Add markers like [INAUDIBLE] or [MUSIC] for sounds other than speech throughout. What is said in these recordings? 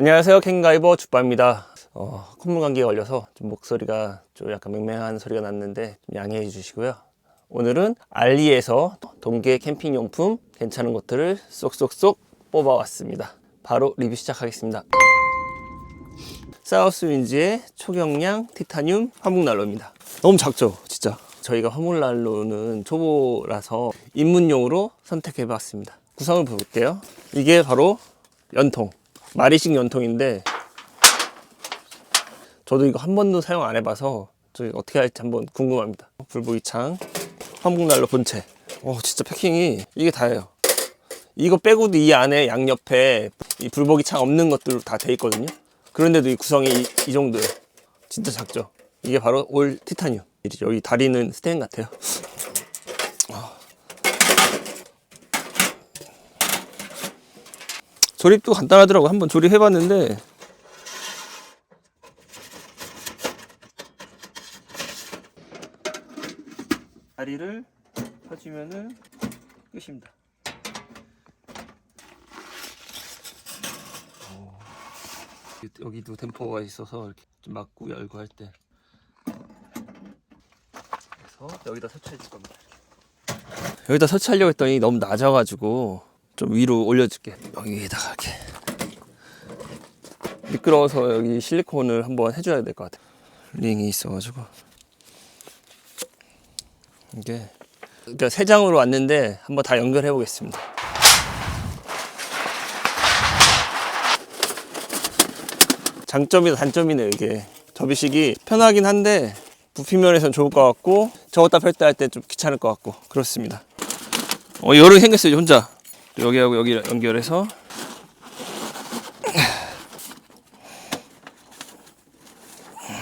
안녕하세요. 캔가이버 주빠입니다. 어, 콧물 감기에 걸려서 좀 목소리가 좀 약간 맹맹한 소리가 났는데 좀 양해해 주시고요. 오늘은 알리에서 동계 캠핑 용품 괜찮은 것들을 쏙쏙쏙 뽑아왔습니다. 바로 리뷰 시작하겠습니다. 사우스 윈즈의 초경량 티타늄 화목난로입니다. 너무 작죠, 진짜. 저희가 화목난로는 초보라서 입문용으로 선택해 봤습니다. 구성을 볼게요. 이게 바로 연통, 마리식 연통인데 저도 이거 한 번도 사용 안 해봐서 저희 어떻게 할지 한번 궁금합니다. 불보기창, 화목난로 본체. 오, 진짜 패킹이 이게 다예요. 이거 빼고도 이 안에 양옆에 이 불보기창 없는 것들로 다돼 있거든요. 그런데도 이 구성이 이, 이 정도예요. 진짜 작죠. 이게 바로 올 티타늄. 여기 다리는 스테인 같아요. 조립도 간단하더라고. 한번 조립해봤는데 다리를 펴주면은 끝입니다. 오. 여기도 댐퍼가 있어서 이렇게 좀 막고 열고 할 때. 그래서 여기다 설치해 줄 겁니다. 여기다 설치하려고 했더니 너무 낮아가지고 좀 위로 올려줄게. 여기에다가 이렇게 미끄러워서 여기 실리콘을 한번 해줘야 될 것 같아. 링이 있어가지고 이게 그러니까 세 장으로 왔는데 한번 다 연결해 보겠습니다. 장점이나 단점이네 이게 접이식이 편하긴 한데 부피면에선 좋을 것 같고 저었다 펼다 할 때 좀 귀찮을 것 같고 그렇습니다. 어개 생겼어요 혼자 여기하고 여기 연결해서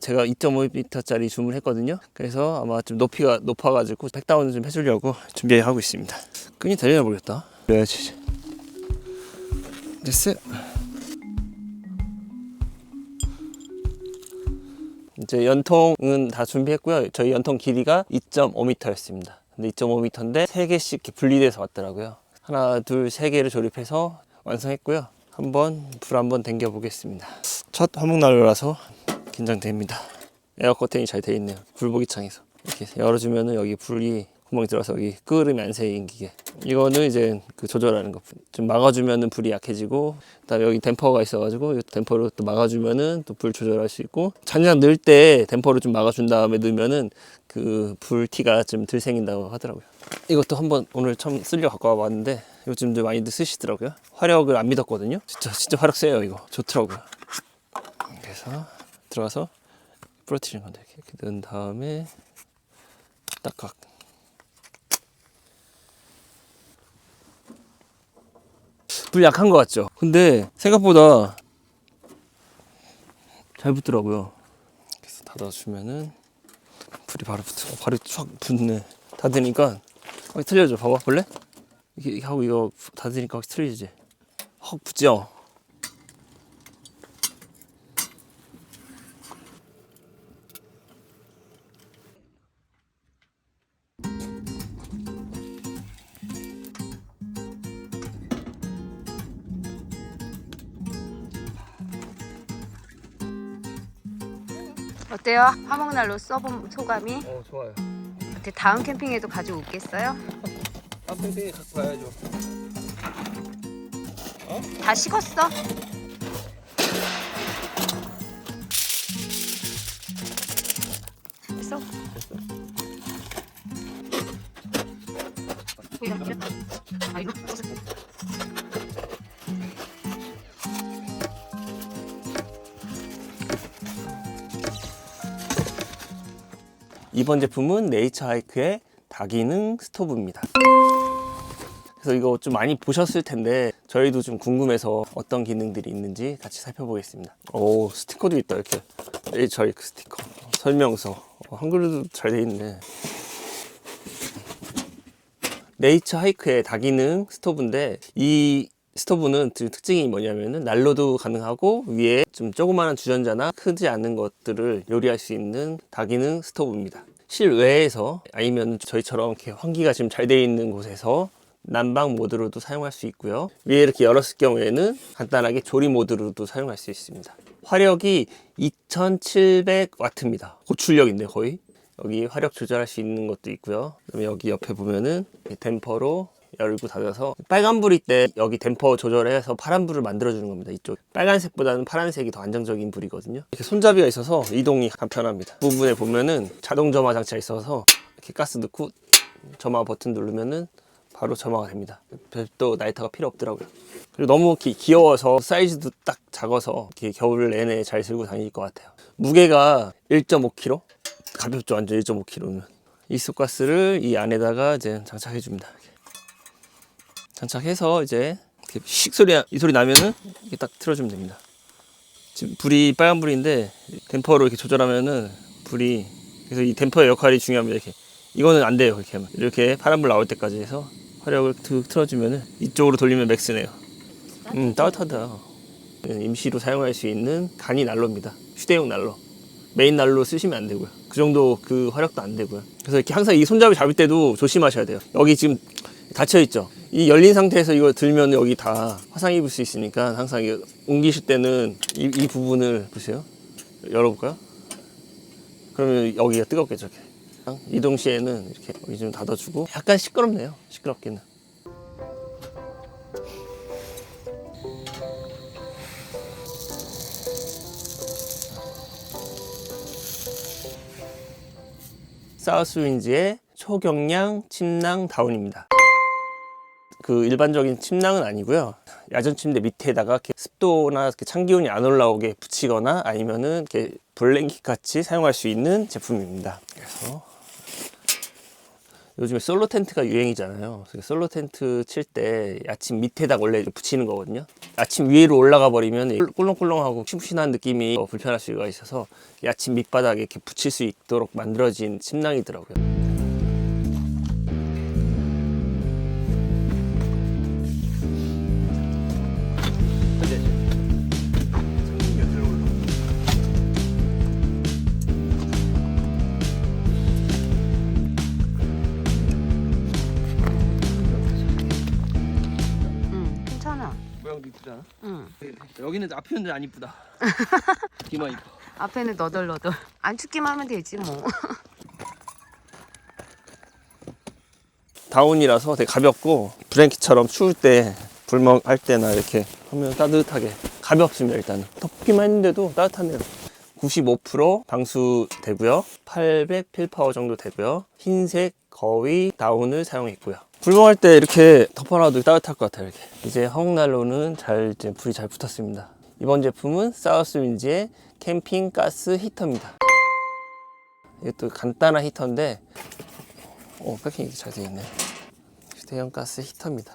제가 2.5m짜리 주문했거든요. 그래서 아마 좀 높이가 높아가지고 백다운을 좀 해주려고 준비하고 있습니다. 끈이 되려나 모르겠다. 그래야지. 됐어요. 이제 연통은 다 준비했고요. 저희 연통 길이가 2.5m였습니다. 근데 2.5m인데 3개씩 이렇게 분리돼서 왔더라고요. 하나, 둘, 세 개를 조립해서 완성했고요. 한번 불 한번 당겨 보겠습니다. 첫 화목난로라서 긴장됩니다. 에어 커튼이 잘 돼 있네요. 불보기창에서 이렇게 열어주면은 여기 불이 구멍이 들어서 여기 끄름이 안 생기게. 이거는 이제 그 조절하는 거. 좀 막아주면은 불이 약해지고, 그다음에 여기 댐퍼가 있어가지고 이 댐퍼로 또 막아주면은 또 불 조절할 수 있고, 잔장 넣을 때 댐퍼를 좀 막아준 다음에 넣으면은 그 불티가 좀 덜 생긴다고 하더라고요. 이것도 한번 오늘 처음 쓰려고 갖고 와봤는데 요즘도 많이들 쓰시더라고요. 화력을 안 믿었거든요. 진짜 진짜 화력 세요 이거. 좋더라고요. 그래서 들어가서 부러뜨리는 건데 이렇게, 넣은 다음에 딱각 불 약한 것 같죠? 근데 생각보다 잘 붙더라고요. 그래서 닫아주면은 불이 바로 붙어. 바로 촥 붙네. 닫으니까 확 틀려져. 봐봐, 볼래? 이게 하고 이거 닫으니까 확 틀리지. 확 붙죠? 어때요? 화목난로 써본 소감이? 어, 좋아요. 근데 다음 캠핑에도 가지고 오겠어요? 깜팽팽이 갖고 가야죠. 다 식었어? 됐어? 아, 이거 이번 제품은 네이처 하이크의 다기능 스토브입니다. 그래서 이거 좀 많이 보셨을 텐데 저희도 좀 궁금해서 어떤 기능들이 있는지 같이 살펴보겠습니다. 오 스티커도 있다 이렇게 네이처 하이크 스티커 설명서 어, 한글로도 잘 돼 있네. 네이처 하이크의 다기능 스토브인데 이 스토브는 그 특징이 뭐냐면은 난로도 가능하고 위에 좀 조그마한 주전자나 크지 않은 것들을 요리할 수 있는 다기능 스토브입니다. 실외에서 아니면 저희처럼 이렇게 환기가 지금 잘돼 있는 곳에서 난방 모드로도 사용할 수 있고요. 위에 이렇게 열었을 경우에는 간단하게 조리 모드로도 사용할 수 있습니다. 화력이 2700와트입니다. 고출력인데 거의. 여기 화력 조절할 수 있는 것도 있고요. 그다음에 여기 옆에 보면은 이 댐퍼로 열고 닫아서 빨간 불일 때 여기 댐퍼 조절해서 파란 불을 만들어주는 겁니다. 이쪽 빨간색보다는 파란색이 더 안정적인 불이거든요. 이렇게 손잡이가 있어서 이동이 간편합니다. 부분에 보면은 자동 점화 장치가 있어서 이렇게 가스 넣고 점화 버튼 누르면은 바로 점화가 됩니다. 별도 나이터가 필요 없더라고요. 그리고 너무 기- 귀여워서 사이즈도 딱 작아서 이렇게 겨울 내내 잘 들고 다닐 것 같아요. 무게가 1.5kg? 가볍죠, 완전 1.5kg는. 이소가스를 이 안에다가 이제 장착해 줍니다. 장착해서 이제 이렇게 씩 소리 이 소리 나면은 이렇게 딱 틀어주면 됩니다. 지금 불이 빨간 불인데 댐퍼로 이렇게 조절하면은 불이 그래서 이 댐퍼의 역할이 중요합니다. 이렇게 이거는 안 돼요. 이렇게 하면 이렇게 파란 불 나올 때까지 해서 화력을 툭 틀어주면은 이쪽으로 돌리면 맥스네요. 음 따뜻하다. 임시로 사용할 수 있는 간이 난로입니다. 휴대용 난로. 메인 난로 쓰시면 안 되고요. 그 정도 그 화력도 안 되고요. 그래서 이렇게 항상 이 손잡이 잡을 때도 조심하셔야 돼요. 여기 지금 닫혀 있죠. 이 열린 상태에서 이거 들면 여기 다 화상 입을 수 있으니까 항상 이거 옮기실 때는 이, 이 부분을 보세요. 열어볼까요? 그러면 여기가 뜨겁겠죠. 이렇게. 이동 시에는 이렇게 여기 좀 닫아주고 약간 시끄럽네요. 시끄럽기는. 사우스윈즈의 초경량 침낭 다운입니다. 그 일반적인 침낭은 아니고요. 야전 침대 밑에다가 이렇게 습도나 이렇게 찬 기온이 안 올라오게 붙이거나 아니면은 이렇게 블랭킷 같이 사용할 수 있는 제품입니다. 그래서 요즘에 솔로 텐트가 유행이잖아요. 솔로 텐트 칠때 야침 밑에다 원래 붙이는 거거든요. 야침 위로 올라가 버리면 꿀렁꿀렁하고 푹신한 느낌이 어, 불편할 수가 있어서 야침 밑바닥에 이렇게 붙일 수 있도록 만들어진 침낭이더라고요. 이쁘잖아. 응. 여기는 앞에는 안 이쁘다. [LAUGHS] 뒤만 이뻐. 앞에는 너덜너덜. 안 춥기만 하면 되지 뭐. [LAUGHS] 다운이라서 되게 가볍고 브랭키처럼 추울 때 불멍 할 때나 이렇게 하면 따뜻하게 가볍습니다 일단은 덥기만 했는데도 따뜻하네요 95% 방수 되고요 800 필파워 정도 되고요 흰색 거위 다운을 사용했고요 불멍할 때 이렇게 덮어놔도 따뜻할 것 같아요 이렇게 이제 허공난로는 잘 이제 불이 잘 붙었습니다 이번 제품은 사우스윈즈의 캠핑 가스 히터입니다 이것도 간단한 히터인데 오, 패킹이 잘 되어 있네. 휴대용 가스 히터입니다.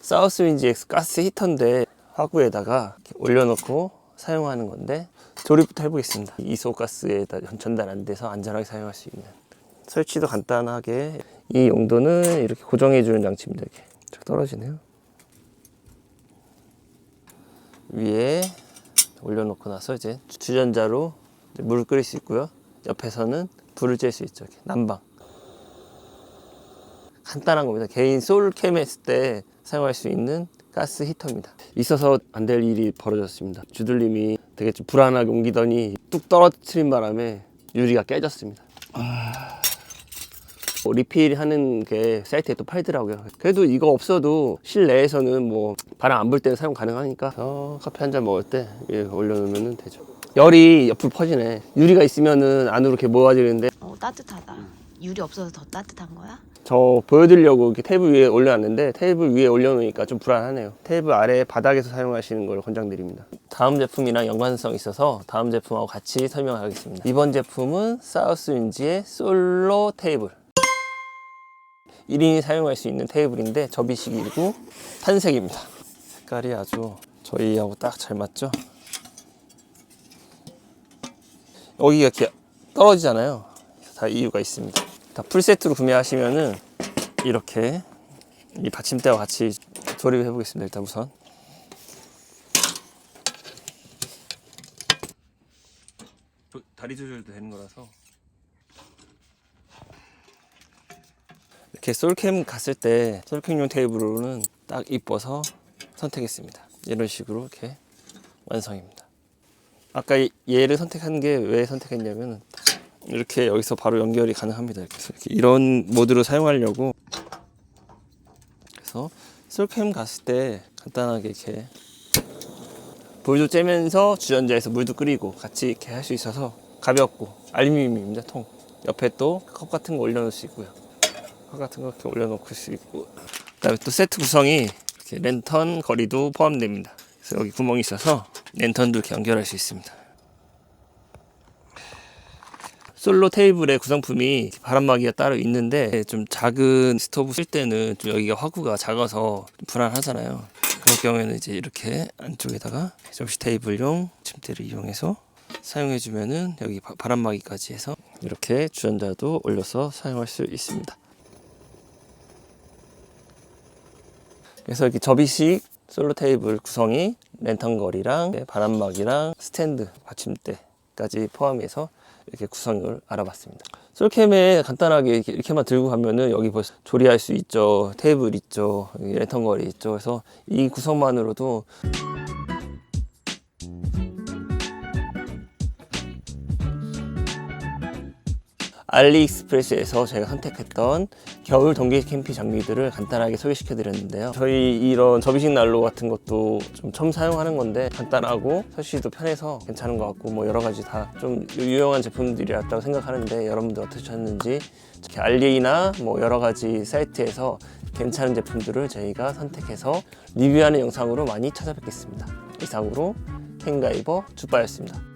사우스윈지 X 가스 히터인데 화구에다가 올려놓고 사용하는 건데 조립부터 해보겠습니다. 이소 가스에다 전달 안 돼서 안전하게 사용할 수 있는 설치도 간단하게 이 용도는 이렇게 고정해 주는 장치입니다. 이렇게 쫙 떨어지네요. 위에 올려놓고 나서 이제 주전자로 이제 물을 끓일 수 있고요. 옆에서는 불을 쬐 수 있죠. 난방. 간단한 겁니다. 개인 솔캠 했을 때 사용할 수 있는 가스 히터입니다. 있어서 안 될 일이 벌어졌습니다. 주들님이 되게 좀 불안하게 옮기더니 뚝 떨어뜨린 바람에 유리가 깨졌습니다. 뭐 리필하는 게 사이트에 또 팔더라고요. 그래도 이거 없어도 실내에서는 뭐 바람 안 불 때는 사용 가능하니까 어, 커피 한 잔 먹을 때 위에 올려놓으면 되죠. 열이 옆으로 퍼지네. 유리가 있으면은 안으로 이렇게 모아지는데 어, 따뜻하다. 유리 없어서 더 따뜻한 거야? 저 보여드리려고 이렇게 테이블 위에 올려놨는데 테이블 위에 올려놓으니까 좀 불안하네요. 테이블 아래 바닥에서 사용하시는 걸 권장드립니다. 다음 제품이랑 연관성 있어서 다음 제품하고 같이 설명하겠습니다. 이번 제품은 사우스 윈지의 솔로 테이블. 1인이 사용할 수 있는 테이블인데 접이식이고 탄색입니다. 색깔이 아주 저희하고 딱 잘 맞죠? 여기가 이렇게 떨어지잖아요. 다 이유가 있습니다. 다 풀세트로 구매하시면은 이렇게 이 받침대와 같이 조립해 보겠습니다. 일단 우선 다리 조절도 되는 거라서 이렇게 솔캠 갔을 때 솔캠용 테이블로는 딱 이뻐서 선택했습니다. 이런 식으로 이렇게 완성입니다. 아까 이- 얘를 선택한 게 왜 선택했냐면 이렇게 여기서 바로 연결이 가능합니다. 이렇게 이런 모드로 사용하려고 그래서 솔캠 갔을 때 간단하게 이렇게 불도 쬐면서 주전자에서 물도 끓이고 같이 이렇게 할 수 있어서 가볍고 알루미늄입니다 통 옆에 또 컵 같은 거 올려놓을 수 있고요 컵 같은 거 이렇게 올려놓을 수 있고 그다음에 또 세트 구성이 이렇게 랜턴 거리도 포함됩니다 그래서 여기 구멍이 있어서 랜턴도 이렇게 연결할 수 있습니다 솔로 테이블의 구성품이 바람막이가 따로 있는데 좀 작은 스토브 쓸 때는 좀 여기가 화구가 작아서 좀 불안하잖아요. 그럴 경우에는 이제 이렇게 안쪽에다가 접시 테이블용 침대를 이용해서 사용해 주면은 여기 바- 바람막이까지 해서 이렇게 주전자도 올려서 사용할 수 있습니다. 그래서 이렇게 접이식 솔로 테이블 구성이 랜턴 거리랑 네, 바람막이랑 스탠드 받침대까지 포함해서 이렇게 구성을 알아봤습니다. 솔캠에 간단하게 이렇게- 이렇게만 들고 가면은 여기 벌써 조리할 수 있죠. 테이블 있죠. 여기 랜턴 거리 있죠. 그래서 이 구성만으로도 알리익스프레스에서 제가 선택했던 겨울 동계 캠핑 장비들을 간단하게 소개시켜 드렸는데요. 저희 이런 접이식 난로 같은 것도 좀 처음 사용하는 건데 간단하고 설치도 편해서 괜찮은 것 같고 뭐 여러 가지 다 좀 유용한 제품들이었다고 생각하는데 여러분들 어떠셨는지 특히 알리나 뭐 여러 가지 사이트에서 괜찮은 제품들을 저희가 선택해서 리뷰하는 영상으로 많이 찾아뵙겠습니다. 이상으로 캔가이버 주빠였습니다.